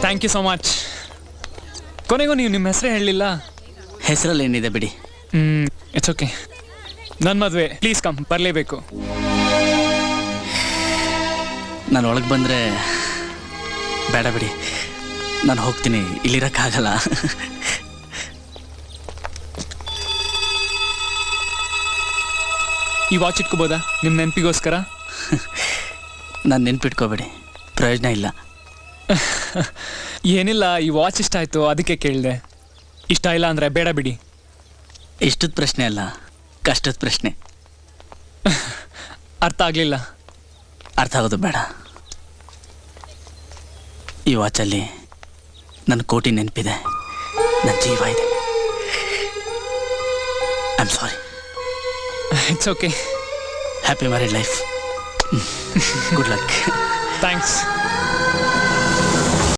Thank you so much ಕೊನೆಗೂ ನೀವು ನಿಮ್ಮ ಹೆಸರೇ ಹೇಳಲಿಲ್ಲ? ಹೆಸರಲ್ಲಿ ಏನಿದೆ ಬಿಡಿ. ಹ್ಮ್ ಇಟ್ಸ್ ಓಕೆ ನನ್ನ ಮದುವೆ. ಪ್ಲೀಸ್ ಕಮ್ ಬರಲೇಬೇಕು. ನಾನು ಒಳಗೆ ಬಂದರೆ ಬೇಡ ಬಿಡಿ. ನಾನು ಹೋಗ್ತೀನಿ ಇಲ್ಲಿರೋಕ್ಕಾಗಲ್ಲ. ಈ ವಾಚ್ ಇಟ್ಕೋಬೋದಾ? ನಿಮ್ಮ ನೆನಪಿಗೋಸ್ಕರ? ನಾನು ನೆನ್ಪಿಟ್ಕೋಬೇಡಿ. ಪ್ರಯೋಜನ ಇಲ್ಲ. ಏನಿಲ್ಲ ಈ ವಾಚ್ ಇಷ್ಟ ಆಯ್ತು ಅದಕ್ಕೆ ಕೇಳಿದೆ. ಇಷ್ಟ ಇಲ್ಲ ಅಂದರೆ ಬೇಡ ಬಿಡಿ. ಇಷ್ಟದ ಪ್ರಶ್ನೆ ಅಲ್ಲ ಕಷ್ಟದ ಪ್ರಶ್ನೆ. ಅರ್ಥ ಆಗಲಿಲ್ಲ. ಅರ್ಥ ಆಗೋದು ಬೇಡ. ಈ ವಾಚಲ್ಲಿ ನನ್ನ ಕೋಟಿ ನೆನಪಿದೆ. ನನ್ನ ಜೀವ ಇದೆ. I am sorry it's okay happy married life good luck thanks